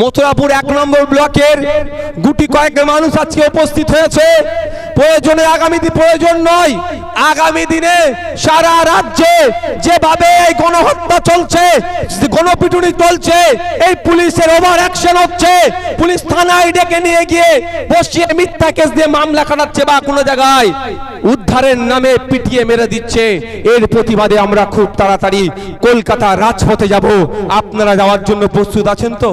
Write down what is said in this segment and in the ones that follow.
মথুরাপুর এক নম্বর ব্লকের গুটি কয়েক মানুষ আজকে উপস্থিত হয়েছে। প্রয়োজনে আগামী প্রয়োজন নয়, আগামী দিনে সারা রাজ্যে যেভাবে এই গণহত্যা চলছে, গণপিটুনি চলছে, এই পুলিশের ওভার অ্যাকশন হচ্ছে, পুলিশ থানায় ডেকে নিয়ে গিয়ে বসিয়ে মিথ্যা কেস দিয়ে মামলা কাটাচ্ছে বা কোনো জায়গায় উদ্ধারের নামে পিটিয়ে মেরে দিচ্ছে। এর প্রতিবাদে আমরা খুব তাড়াতাড়ি কলকাতা রাজপথে যাব। আপনারা যাওয়ার জন্য প্রস্তুত আছেন তো?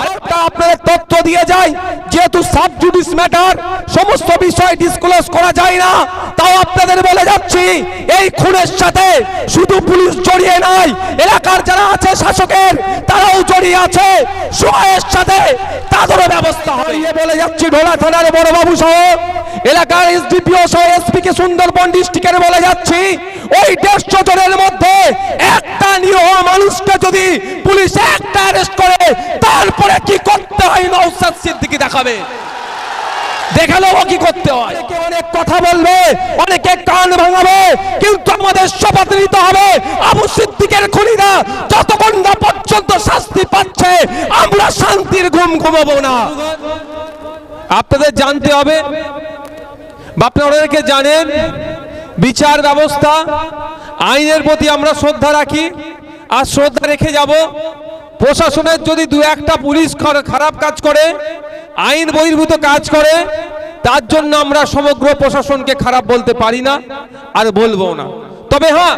আরেকটা আপনাদের তথ্য দিয়ে যায় যেহেতু সাব জুডিস ম্যাটার সমস্ত বিষয় ডিসক্লোজ করা যায় না, তাও আপনাদের বলে যাচ্ছি, এই খুনের সাথে শুধু পুলিশ জড়িয়ে নাই, এলাকার যারা আছে শাসকের, তারাও জড়িয়ে আছে, সময়ের সাথে তাদেরও ব্যবস্থা হয় বলে যাচ্ছি, ঢোলা থানার বড়বাবু সহ, এলাকার এসডিপিও সহ এসপি কে সুন্দরবন ডিস্ট্রিক্টের বলে যাচ্ছি, ওই দেড়শো জনের মধ্যে একটা নিরীহ মানুষকে যদি পুলিশ একটা অ্যারেস্ট করে, তারপরে কি করতে হয় নৌসাদ সিদ্দিকি দেখাবে? কি করতে হয়। অনেক কথা বলবে অনেকে কান ভাঙাবে কিন্তু আমাদের শপথ নিতে হবে। আবু সিদ্দিকের খুনিরা যতক্ষণ না পর্যন্ত শাস্তি পাচ্ছে আমরা শান্তির ঘুম ঘুমাবো না। আপনাদের জানতে হবে বা আপনারা অনেকে জানেন বিচার ব্যবস্থা আইনের প্রতি আমরা শ্রদ্ধা রাখি আর শ্রদ্ধা রেখে যাব প্রশাসনের যদি দু একটা পুলিশ খার- খারাপ কাজ করে, আইন বহির্ভূত কাজ করে, তার জন্য আমরা সমগ্র প্রশাসনকে খারাপ বলতে পারি না আর বলব না। তবে হ্যাঁ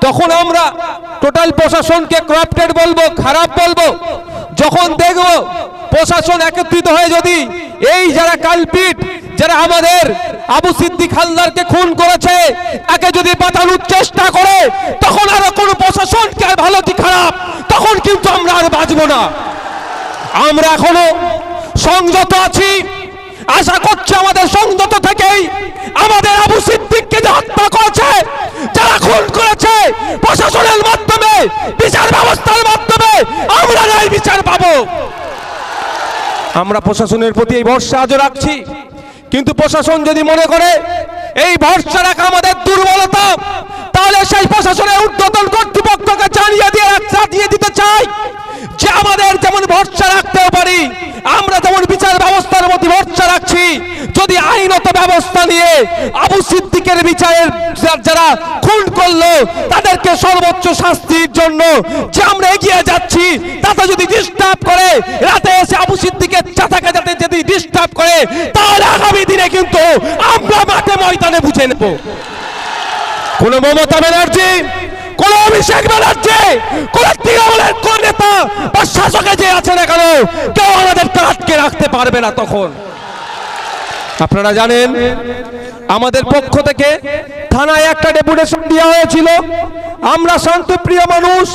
তখন আমরা টোটাল প্রশাসনকে করাপ্টেড বলব, খারাপ বলব, যখন দেখব প্রশাসন একত্রিত হয়ে যদি এই যারা কালপিট যারা আমাদের আবু সিদ্দিক হালদারকে খুন করেছে, তাকে যদি বাঁচানোর চেষ্টা করে, তখন আর কোনো প্রশাসনকে আর ভালো কি খারাপ? তখন কিন্তু আমরা আর বাঁচবো না। আমরা এখনও সংযত আছি। আশা করছি আমাদের সংযত থেকেই আমাদের আবু সিদ্দিককে যে হত্যা করেছে, যারা খুন করেছে, প্রশাসনের মাধ্যমে, বিচার ব্যবস্থার মাধ্যমে আমরা ন্যায় বিচার পাবো। আমরা প্রশাসনের প্রতি এই ভরসা আজও রাখছি। কিন্তু প্রশাসন যদি মনে করে এই ভরসা রাখা আমাদের দুর্বলতা, তাহলে সেই প্রশাসনের ঊর্ধ্বতন কর্তৃপক্ষকে জানিয়ে দিয়ে দিয়ে দিতে চাই। যে আমাদের যেমন ভরসা রাখতেও পারি। আমরা যেমন বিচার ব্যবস্থার প্রতি ভরসা রাখছি। যদি আইনত ব্যবস্থা নিয়ে আবু সিদ্দিকের বিচারের যারা খুন করল, তাদেরকে সর্বোচ্চ শাস্তির জন্য যে আমরা এগিয়ে যাচ্ছি, তাতে যদি ডিস্টার্ব করে, রাতে এসে আবু সিদ্দিকের চাচাকে যাতে যদি ডিস্টার্ব করে, তাহলে আগামী দিনে কিন্তু আমরা মাঠে ময়দানে বুঝে নেব। কোন মমতা ব্যানার্জি? কোন অভিষেক ব্যানার্জি, কোন তৃণমূলের কোন নেতা বা শাসকে যে আছে না কেন, কেউ আমাদেরকে আটকে রাখতে পারবে না তখন। আপনারা জানেন, আমাদের পক্ষ থেকে থানায় একটা ডেপুটেশন দেওয়া হয়েছিল, আমরা শান্তপ্রিয় মানুষ,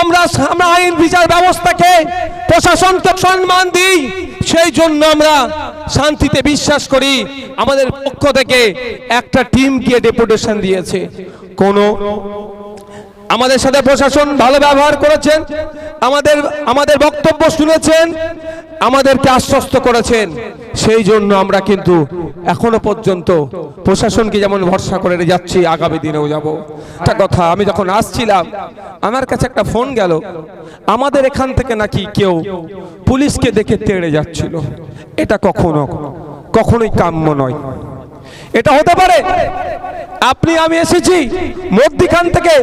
আমরা আমরা আইন বিচার ব্যবস্থাকে প্রশাসনকে সম্মান দিই, সেই জন্য আমরা শান্তিতে বিশ্বাস করি, আমাদের পক্ষ থেকে একটা টিম গিয়ে ডেপুটেশন দিয়েছে। কোনো আমাদের সাথে প্রশাসন ভালো ব্যবহার করেছেন, আমাদের আমাদের বক্তব্য শুনেছেন, আমাদেরকে আশ্বস্ত করেছেন। সেই জন্য আমরা কিন্তু এখনও পর্যন্ত প্রশাসনকে যেমন ভরসা করে যাচ্ছি, আগামী দিনেও যাব। একটা কথা, আমি যখন আসছিলাম, আমার কাছে একটা ফোন গেল। আমাদের এখান থেকে নাকি কেউ পুলিশকে দেখে তেড়ে যাচ্ছিল। এটা কখনো, কখনোই কাম্য নয়। এটা হতে পারে। আপনি, আমি এসেছি মধ্যিখান থেকে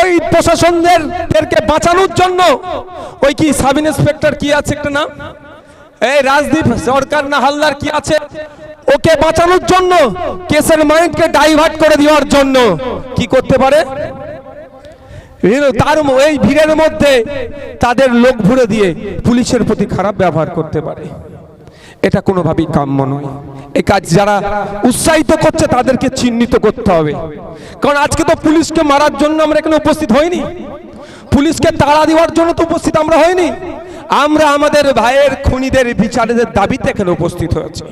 ওই প্রশাসনদেরকে বাঁচানোর জন্য। ওই কি সাব ইন্সপেক্টর কি আছে একটা নাম? এই রাজদীপ, সরকার না হালদার কি আছে? ওকে বাঁচানোর জন্য, কেসের মাইন্ডকে ডাইভার্ট করে দেওয়ার জন্য। কি করতে পারে? তার এই ভিড়ের মধ্যে তাদের লোক ভরে দিয়ে পুলিশের প্রতি খারাপ ব্যবহার করতে পারে। এটা কোনোভাবেই কাম্য নয়। এ কাজ যারা উৎসাহিত করছে, তাদেরকে চিহ্নিত করতে হবে। কারণ আজকে তো পুলিশকে মারার জন্য আমরা এখানে উপস্থিত হইনি। পুলিশকে তাড়া দেওয়ার জন্য তো উপস্থিত আমরা হইনি। আমরা আমাদের ভাইয়ের, খুনিদের বিচারের দাবিতে এখানে উপস্থিত হয়েছি।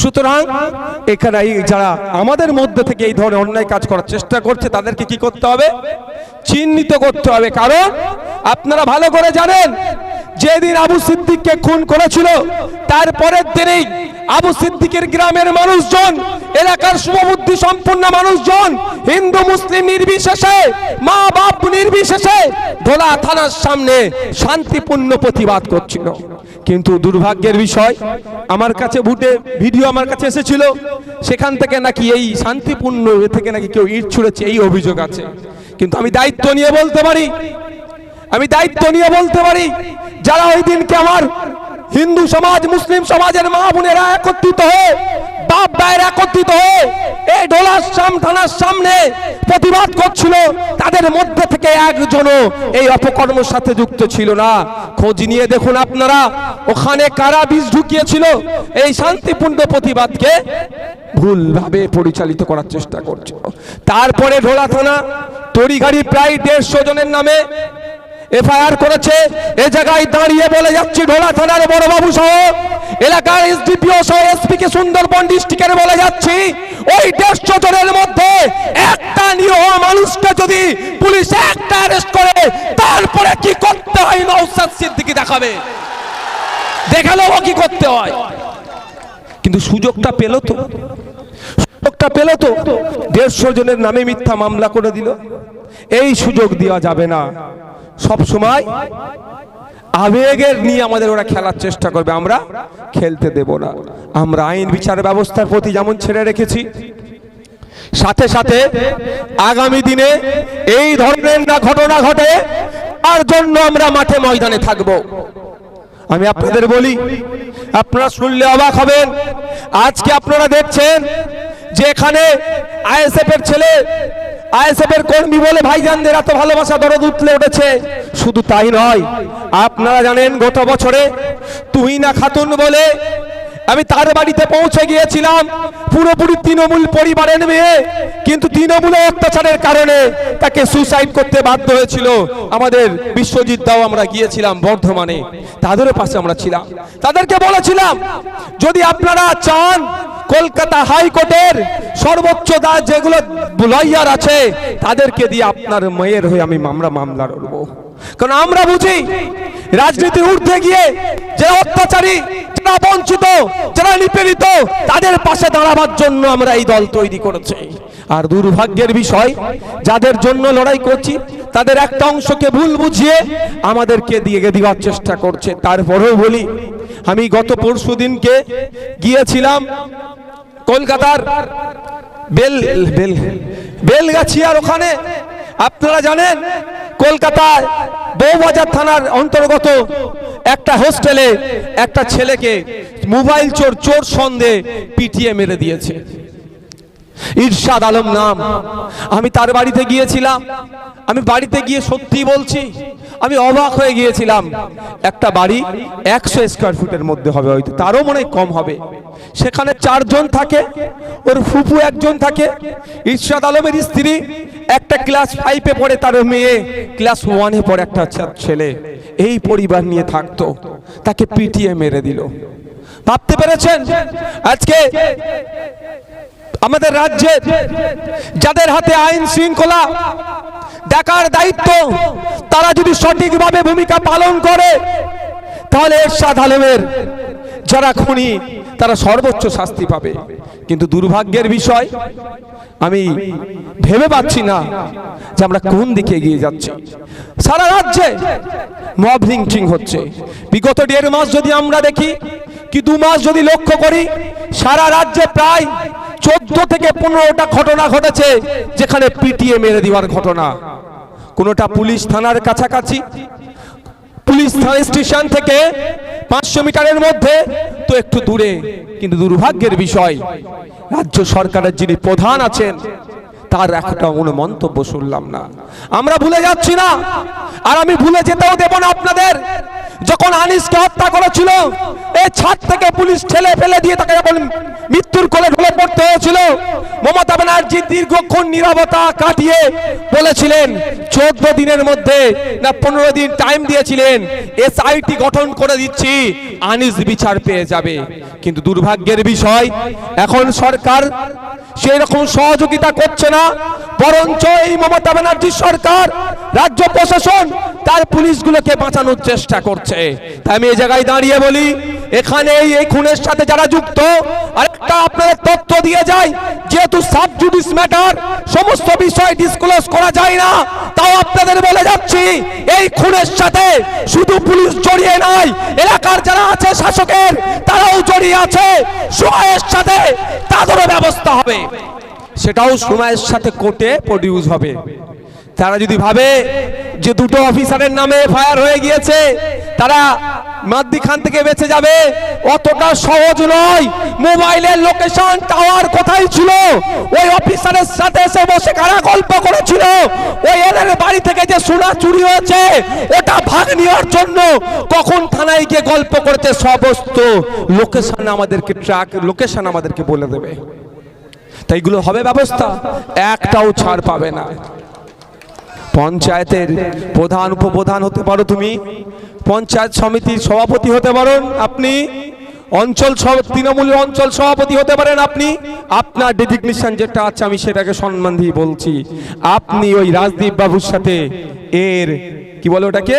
সুতরাং এখানে যারা আমাদের মধ্যে থেকে এই ধরনের অন্যায় কাজ করার চেষ্টা করছে, তাদেরকে কি করতে হবে? চিহ্নিত করতে হবে। কারণ আপনারা ভালো করে জানেন যেদিন আবু সিদ্দিককে খুন করেছিল তারপরের দিনেই আবু সিদ্দিকের গ্রামের মানুষজন, এলাকার শুভবুদ্ধি সম্পন্ন মানুষজন, হিন্দু, মুসলিম নির্বিশেষে, মা বাপ নির্বিশেষে ধোলা থানার সামনে শান্তিপূর্ণ প্রতিবাদ করছিল। কিন্তু দুর্ভাগ্যের বিষয়, আমার কাছে ভুটে ভিডিও আমার কাছে এসেছিল, সেখান থেকে নাকি এই শান্তিপূর্ণ এ থেকে নাকি কেউ ইট ছুঁড়েছে, এই অভিযোগ আছে। কিন্তু আমি দায়িত্ব নিয়ে বলতে পারি, আমি দায়িত্ব নিয়ে বলতে পারি যারা ওই দিনকে আমার হিন্দু সমাজ, মুসলিম সমাজের মা বোনেরা একত্রিত হয়ে, বাপ ভাইয়ের একত্রিত হয়ে এই ডোলার সাম, থানার সামনে প্রতিবাদ করছিল, তাদের মধ্যে থেকে একজনও এই অপকর্মের সাথে যুক্ত ছিল না। খোঁজ নিয়ে দেখুন আপনারা, ওখানে কারা বিষ ঢুকিয়েছিল? এই শান্তিপূর্ণ প্রতিবাদকে ভুলভাবে পরিচালিত করার চেষ্টা করছিল। তারপরে ঢোলা থানা তড়িগাড়ি প্রায় দেড়শো জনের নামে এফআইআর করেছে। এ জায়গায় দাঁড়িয়ে বলে যাচ্ছি ঢোলা থানার বড়বাবু সহ। এলাকার এসডিপিও সহ এসপি কে সুন্দরবন ডিস্ট্রিক্টের বলে যাচ্ছি। ওই দেড়শো জনের মধ্যে একটা নিরীহ মানুষকে যদি পুলিশ একটা অ্যারেস্ট করে, তারপরে কি করতে হয় নৌসাদ সিদ্দিকি দেখাবে? দেখাল কি করতে হয়। কিন্তু সুযোগটা পেল তো। সুযোগটা পেল তো। দেড়শো জনের নামে মিথ্যা মামলা করে দিল। এই সুযোগ দেওয়া যাবে না। সব সময় আবেগের নিয়ে আমাদের ওরা খেলার চেষ্টা করবে, আমরা খেলতে দেব না। আমরা আইন বিচার ব্যবস্থার প্রতি যেমন ছেড়ে রেখেছি, সাথে সাথে আগামী দিনে এই ধরনের না ঘটনা ঘটে তার জন্য আমরা মাঠে ময়দানে থাকব। আমি আপনাদের বলি, আপনারা শুনলে অবাক হবেন, আজকে আপনারা দেখছেন যে এখানে আইএসএফ এর ছেলে আইএসএফ এর কর্মী বলে ভাইজানদের এত ভালোবাসা দরদ উঠলে উঠেছে। শুধু তাই নয়, আপনারা জানেন গত বছরে তুহিনা খাতুন বলে আমি তার বাড়িতে পৌঁছে গিয়েছিলাম, পুরোপুরি তৃণমূল পরিবারের মেয়ে, কিন্তু তৃণমূলের অত্যাচারের কারণে তাকে সুসাইড করতে বাধ্য হয়েছিল। আমাদের বিশ্বজিৎ দাও আমরা গিয়েছিলাম বর্ধমানে, তাদেরও পাশে আমরা ছিলাম। তাদেরকে বলেছিলাম, যদি আপনারা চান কলকাতা হাইকোর্টের সর্বোচ্চ দা যেগুলো লয়ার আছে, তাদেরকে দিয়ে আপনার মেয়ের হয়ে আমি মামলা মামলা লড়বো। কারণ আমরা বুঝি রাজনীতির ঊর্ধ্বে গিয়ে যে অত্যাচারী, যারা বঞ্চিত, যারা নিপীড়িত, তাদের পাশে দাঁড়াবার জন্য আমরা এই দল তৈরি করেছি। আর দুর্ভাগ্যের বিষয়, যাদের জন্য লড়াই করছি, তাদের একটা অংশকে ভুল বুঝিয়ে আমাদেরকে দিয়ে দেওয়ার চেষ্টা করছে। তারপরেও বলি, আমি গত পরশু দিনকে গিয়েছিলাম কলকাতার বেল বেল, বেলগাছিয়ার ওখানে। আপনারা জানেন, কলকাতায় বৌবাজার থানার অন্তর্গত একটা হোস্টেলে একটা ছেলেকে মোবাইল চোর চোর সন্দেহে পিটিয়ে মেরে দিয়েছে। ইরশাদ আলম নাম। আমি তার বাড়িতে গিয়েছিলাম। আমি বাড়িতে গিয়ে সত্যি বলছি, আমি অবাক হয়ে গিয়েছিলাম। একটা বাড়ি একশো স্কোয়ার ফুটের মধ্যে হবে, হয়তো তারও মনে কম হবে। সেখানে চারজন থাকে, ওর ফুপু একজন থাকে। ইরশাদ আলমের স্ত্রী, একটা ক্লাস ফাইভে পড়ে তার মেয়ে, ক্লাস ওয়ানে পড়ে একটা ছেলে। এই পরিবার নিয়ে থাকতো। তাকে পিটিয়ে মেরে দিল। ভাবতে পেরেছেন? আজকে আমাদের রাজ্যে যাদের হাতে আইন শৃঙ্খলা, দেখার দায়িত্ব, তারা যদি সঠিকভাবে ভূমিকা পালন করে, তাহলে এরশাদ আলমের যারা খুনি তারা সর্বোচ্চ শাস্তি পাবে। কিন্তু দুর্ভাগ্যের বিষয়, আমি ভেবে পাচ্ছি না যে আমরা কোন দিকে এগিয়ে যাচ্ছি। সারা রাজ্যে মব লিঞ্চিং হচ্ছে। বিগত দেড় মাস যদি আমরা দেখি, কি দু মাস যদি লক্ষ্য করি, সারা রাজ্যে প্রায় চোদ্দ থেকে পনেরোটা ঘটনা ঘটেছে, যেখানে পিটিয়ে মেরে দেওয়ার ঘটনা। কোনোটা পুলিশ থানার কাছাকাছি পুলিশ স্টেশন থেকে পাঁচশো মিটারের মধ্যে, তো একটু দূরে, কিন্তু দুর্ভাগ্যের বিষয়, রাজ্য সরকারের যিনি প্রধান আছেন, তার একটা কোনো মন্তব্য শুনলাম না। আমরা ভুলে যাচ্ছি না, আর আমি ভুলে যেতেও দেব না আপনাদের। যখন আনিসকে হত্যা করেছিল এই ছাদ থেকে পুলিশ ঠেলে ফেলে দিয়ে তাকে যখন মৃত্যুর কোলে ঢলে পড়তে হয়েছিল, মমতা ব্যানার্জি দীর্ঘক্ষণ নীরবতা কাটিয়ে বলেছিলেন, চোদ্দ দিনের মধ্যে না পনেরো দিন টাইম দিয়েছিলেন এসআইটি গঠন করে দিচ্ছি, আনিস বিচার পেয়ে যাবে। কিন্তু দুর্ভাগ্যের বিষয়, এখন সরকার সেই রকম সহযোগিতা করছে না, বরঞ্চ এই মমতা ব্যানার্জি সরকার, রাজ্য প্রশাসন তার পুলিশগুলোকে বাঁচানোর চেষ্টা করছে। তাই আমি এই জায়গায় দাঁড়িয়ে বলি, এখানে এই খুনের সাথে যারা যুক্ত, আরেকটা আপনাদের তথ্য দিয়ে যায় যেহেতু সাব জুডিস ম্যাটার সমস্ত বিষয় ডিসক্লোজ করা যায় না, তাও আপনাদের বলে যাচ্ছি, এই খুনের সাথে শুধু পুলিশ জড়িয়ে নাই, এলাকার যারা আছে শাসকের, তারাও জড়িয়ে আছে, সময়ের সাথে তাদেরও ব্যবস্থা হবে। সেটাও সময়ের সাথে কোর্টে প্রডিউস হবে। তারা যদি ভাবে যে দুটো অফিসারের নামে ফায়ার হয়ে গিয়েছে, তারা মাদ্দিখান থেকে বেঁচে যাবে, অতটা সহজ নয়। মোবাইলের লোকেশন টাওয়ার কোথায় ছিল? ওই অফিসারের সাথে এসে বসে কারা গল্প করেছিল? ওই এদের বাড়ি থেকে যে সোনা চুরি হয়েছে, ওটা ভাগ নেওয়ার জন্য কখন থানায় গিয়ে গল্প করেছে সমস্ত লোকেশন আমাদেরকে ট্র্যাক লোকেশন আমাদেরকে বলে দেবে। তাই এগুলো হবে ব্যবস্থা, একটাও ছাড় পাবে না। পঞ্চায়েতের প্রধান উপপ্রধান হতে পারো তুমি। পঞ্চায়েত সমিতির সভাপতি হতে পারেন আপনি। অঞ্চল তৃণমূলের অঞ্চল সভাপতি হতে পারেন আপনি। আপনার ডেজিগনেশন যেটা আছে আমি সেটাকে সম্মান দিয়ে বলছি। আপনি ওই রাজদীপ বাবুর সাথে এর কি বলে ওটাকে?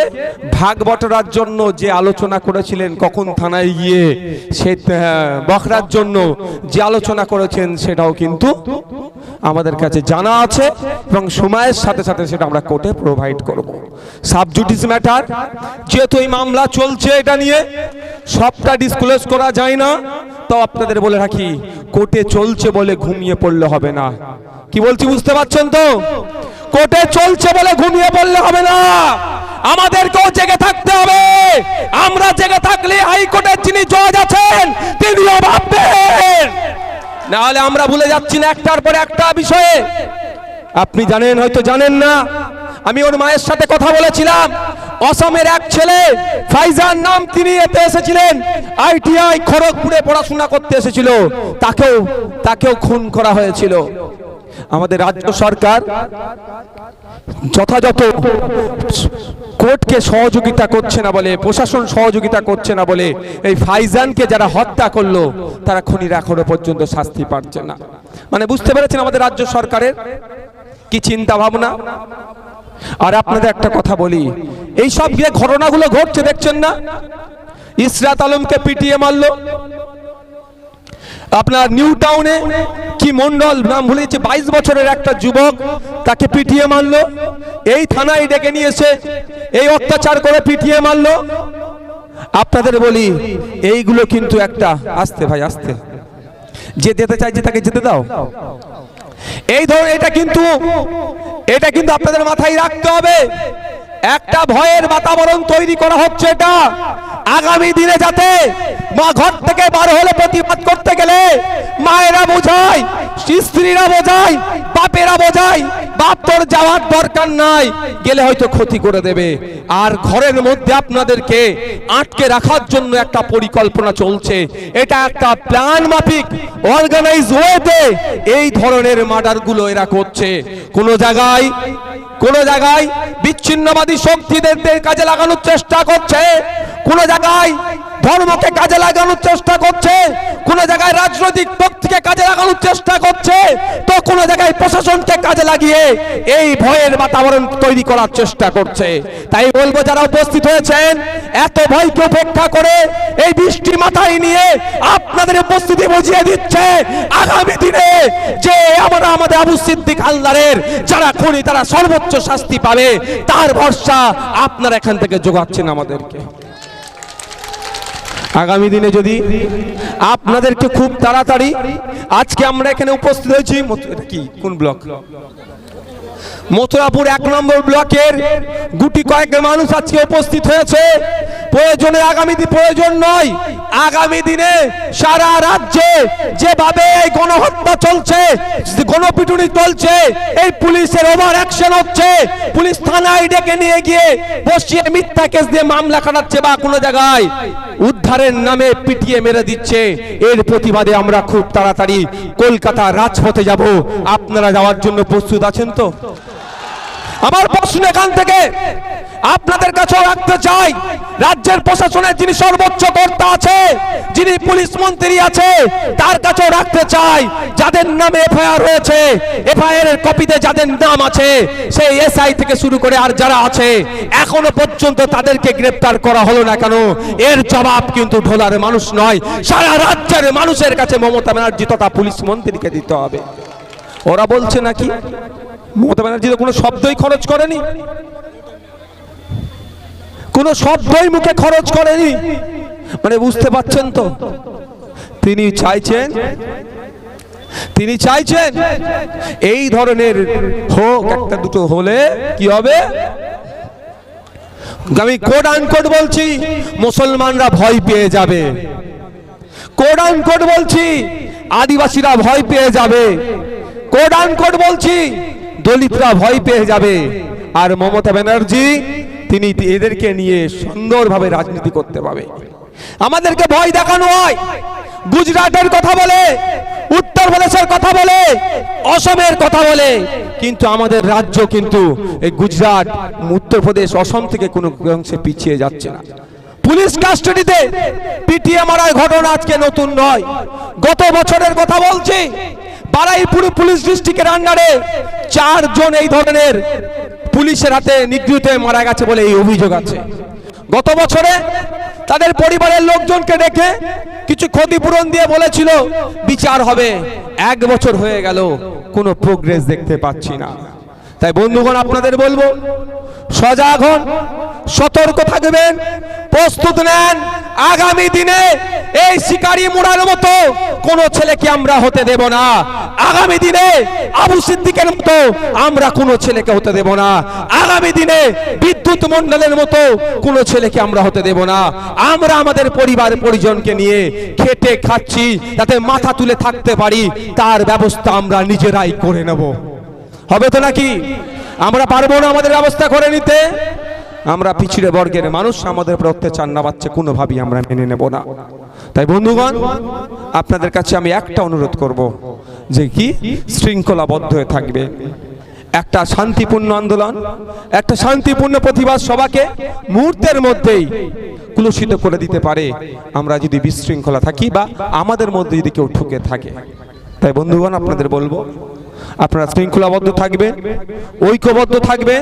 ভাগ বটরার জন্য যে আলোচনা করেছিলেন কখন থানায় গিয়ে সে আহ, বখরার জন্য যে আলোচনা করেছেন সেটাও কিন্তু আমাদের কাছে জানা আছে এবং সময়ের সাথে সাথে সেটা আমরা কোর্টে প্রোভাইড করব। সাবজুডিস ম্যাটার যেহেতু এই মামলা চলছে এটা নিয়ে, সবটা ডিসক্লোজ করা যায় না। তো আপনাদের বলে রাখি, কোর্টে চলছে বলে ঘুমিয়ে পড়লে হবে না। কি বলছি বুঝতে পারছেন তো? কোর্টে চলছে বলে ঘুমিয়ে পড়লে হবে না। আমাদেরকেও জেগে থাকতে হবে। আমরা জেগে থাকলে হাইকোর্টের যিনি জজ আছেন, তিনিও ভাববেন। না হলে আমরা ভুলে যাচ্ছি না একটার পর একটা বিষয়ে। আপনি জানেন, হয়তো জানেন না, আমি ওর মায়ের সাথে কথা বলেছিলাম। অসমের এক ছেলে, ফাইজার নাম তিনি এতে এসেছিলেন। আইটিআই খড়গপুরে পড়াশোনা করতে এসেছিল। তাকেও তাকেও খুন করা হয়েছিল। আমাদের রাজ্য সরকার যথাযথ কোর্টকে সহযোগিতা করছে না বলে, প্রশাসন সহযোগিতা করছে না বলে, এই ফাইজানকে যারা হত্যা করল, তারা খনির এখনও পর্যন্ত শাস্তি পাচ্ছে না। মানে বুঝতে পেরেছেন আমাদের রাজ্য সরকারের কি চিন্তা ভাবনা আর আপনাদের একটা কথা বলি, এই সব যে ঘটনাগুলো ঘটছে, দেখছেন না? ইসরাত আলমকে পিটিয়ে মারলো। আপনার নিউ টাউনে কি মন্ডল নাম ভুলেছে বাইশ বছরের একটা যুবক তাকে পিটিয়ে মারল। এই থানায় ডেকে নিয়েছে এই অত্যাচার করে পিটিয়ে মারল। আপনাদের বলি, এইগুলো কিন্তু একটা, আসতে ভাই, আসতে। যে যেতে চাইছে তাকে যেতে দাও। এই ধরনের এটা কিন্তু এটা কিন্তু আপনাদের মাথায় রাখতে হবে। একটা ভয়ের বাতাবরণ তৈরি করা হচ্ছে এটা। আগামী দিনে যাতে মা ঘর থেকে বার হলে প্রতিবাদ করতে গেলে মায়েরা বোঝায়, স্ত্রীরা বোঝায়, বাপেরা বোঝায় বাপ যাওয়ার দরকার নাই, গেলে হয়তো ক্ষতি করে দেবে। আর ঘরের মধ্যে আপনাদেরকে আটকে রাখার জন্য একটা পরিকল্পনা চলছে। এটা একটা প্ল্যান মাফিক অর্গানাইজ ওয়েতে এই ধরনের মার্ডারগুলো এরা করছে। কোন জায়গায় কোন জায়গায় বিচ্ছিন্নবাদী শক্তিদের কাজে লাগানোর চেষ্টা করছে। কোন জায়গায় ধর্মকে কাজে লাগানোর চেষ্টা করছে, কোন জায়গায় রাজনৈতিক পক্ষকে কাজে লাগানোর চেষ্টা করছে, তো কোন জায়গায় প্রশাসনকে কাজে লাগিয়ে এই ভয়ের বাতাবরণ তৈরি করার চেষ্টা করছে। তাই বলব, যারা উপস্থিত হয়েছেন, এত ভয়কে উপেক্ষা করে এই বৃষ্টি মাথায় নিয়ে আপনাদের উপস্থিতি বুঝিয়ে দিচ্ছে, আগামী দিনে যে আমরা আমাদের আবু সিদ্দিক হালদারের যারা খুনি, তারা সর্বোচ্চ শাস্তি পাবে, তার ভরসা আপনারা এখান থেকে যোগাচ্ছেন আমাদেরকে। আগামী দিনে যদি আপনাদেরকে খুব তাড়াতাড়ি আজকে আমরা এখানে উপস্থিত হয়েছি কি? কোন ব্লক? মথুরাপুর এক নম্বর ব্লকের গুটি কয়েক মানুষ আজকে উপস্থিত হয়েছে। প্রয়োজনে আগামী প্রয়োজন নয়। আগামী দিনে সারা রাজ্যে যেভাবে এই গণহত্যা চলছে, গণপিটুনি চলছে, এই পুলিশের ওভার অ্যাকশন হচ্ছে, পুলিশ থানায় ডেকে নিয়ে গিয়ে বসিয়ে মিথ্যা কেস দিয়ে মামলা কাটাচ্ছে বা কোনো জায়গায়। উদ্ধারের নামে পিটিয়ে মেরে দিচ্ছে। এর প্রতিবাদে আমরা খুব তাড়াতাড়ি কলকাতা রাজপথে যাব। আপনারা যাওয়ার জন্য প্রস্তুত আছেন তো? আমার প্রশ্ন এখান থেকে, আপনাদের কাছেও রাখতে চাই, রাজ্যের প্রশাসনের যিনি সর্বোচ্চ কর্তা আছে, যিনি পুলিশ মন্ত্রী আছে, তার কাছেও রাখতে চাই, যাদের নামে এফআইআর হয়েছে, এফআইআর এর কপিতে যাদের নাম আছে, সেই এসআই থেকে শুরু করে আর যারা আছে, এখনও পর্যন্ত তাদেরকে গ্রেপ্তার করা হলো না কেন? এর জবাব কিন্তু ঢোলার মানুষ নয়, সারা রাজ্যের মানুষের কাছে মমতা ব্যানার্জি তথা পুলিশ মন্ত্রীকে দিতে হবে। ওরা বলছে নাকি? মমতা ব্যানার্জি তো কোনো শব্দই খরচ করেনি। কোনো শব্দই মুখে খরচ করেনি। মানে বুঝতে পারছেন তো? তিনি চাইছেন তিনি চাইছেন, এই ধরনের হোক, একটা দুটো হলে কি হবে? আমি কোড আনকোড বলছি, মুসলমানরা ভয় পেয়ে যাবে। কোড আনকোড বলছি, আদিবাসীরা ভয় পেয়ে যাবে। কোড আনকোড বলছি দলিতরা ভয় পেয়ে যাবে। আর মমতা ব্যানার্জি, তিনি এদেরকে নিয়ে সুন্দরভাবে রাজনীতি করতে পারবে আমাদেরকে ভয় দেখানো হয়। গুজরাটের কথা বলে উত্তরপ্রদেশের কথা বলে, অসমের কথা বলে। কিন্তু আমাদের রাজ্য কিন্তু এই গুজরাট উত্তরপ্রদেশ অসম থেকে কোনো অংশে পিছিয়ে যাচ্ছে না। পুলিশ কাস্টাডিতে পিটিএ মারার ঘটনা আজকে নতুন নয়। গত বছরের কথা বলছি। বারাইপুর পুলিশ ডিস্ট্রিক্টের আন্ডারে চারজন এই ধরনের পুলিশের হাতে নিগৃহীত হয়ে মারা গেছে বলে এই অভিযোগ আছে। গত বছরে তাদের পরিবারের লোকজনকে ডেকে কিছু ক্ষতিপূরণ দিয়ে বলেছিল, বিচার হবে। এক বছর হয়ে গেল, কোনো প্রোগ্রেস দেখতে পাচ্ছি না। তাই বন্ধুগণ, আপনাদের বলব, সজাগ হন, সতর্ক থাকবেন, প্রস্তুত নেন। আগামী দিনে এই শিকারি মোড়ার মতো কোন ছেলেকে আমরা হতে দেব না। আগামী দিনে আবু সিদ্দিকের মতো আমরা কোনো ছেলেকে হতে দেব না। আগামী দিনে বিদ্যুৎ মন্ডলের মতো কোনো ছেলেকে আমরা হতে দেব না। আমরা আমাদের পরিবার পরিজনকে নিয়ে খেটে খাচ্ছি, যাতে মাথা তুলে থাকতে পারি, তার ব্যবস্থা আমরা নিজেরাই করে নেব। হবে তো নাকি? আমরা পারব না আমাদের ব্যবস্থা করে নিতে? আমরা পিছিয়ে বর্গের মানুষ, আমাদের উপর অত্যাচার না পাচ্ছে কোনোভাবেই আমরা মেনে নেব না। তাই বন্ধুগণ, আপনাদের কাছে আমি একটা অনুরোধ করব, যে কি? শৃঙ্খলাবদ্ধ হয়ে থাকবে। একটা শান্তিপূর্ণ আন্দোলন, একটা শান্তিপূর্ণ প্রতিবাদ সভাকে মুহূর্তের মধ্যেই কুলুষিত করে দিতে পারে। আমরা যদি বিশৃঙ্খলা থাকি বা আমাদের মধ্যে যদি কেউ ঠুকে থাকে। তাই বন্ধুগণ, আপনাদের বলব আপনারা শৃঙ্খলাবদ্ধ থাকবেন ঐক্যবদ্ধ থাকবেন।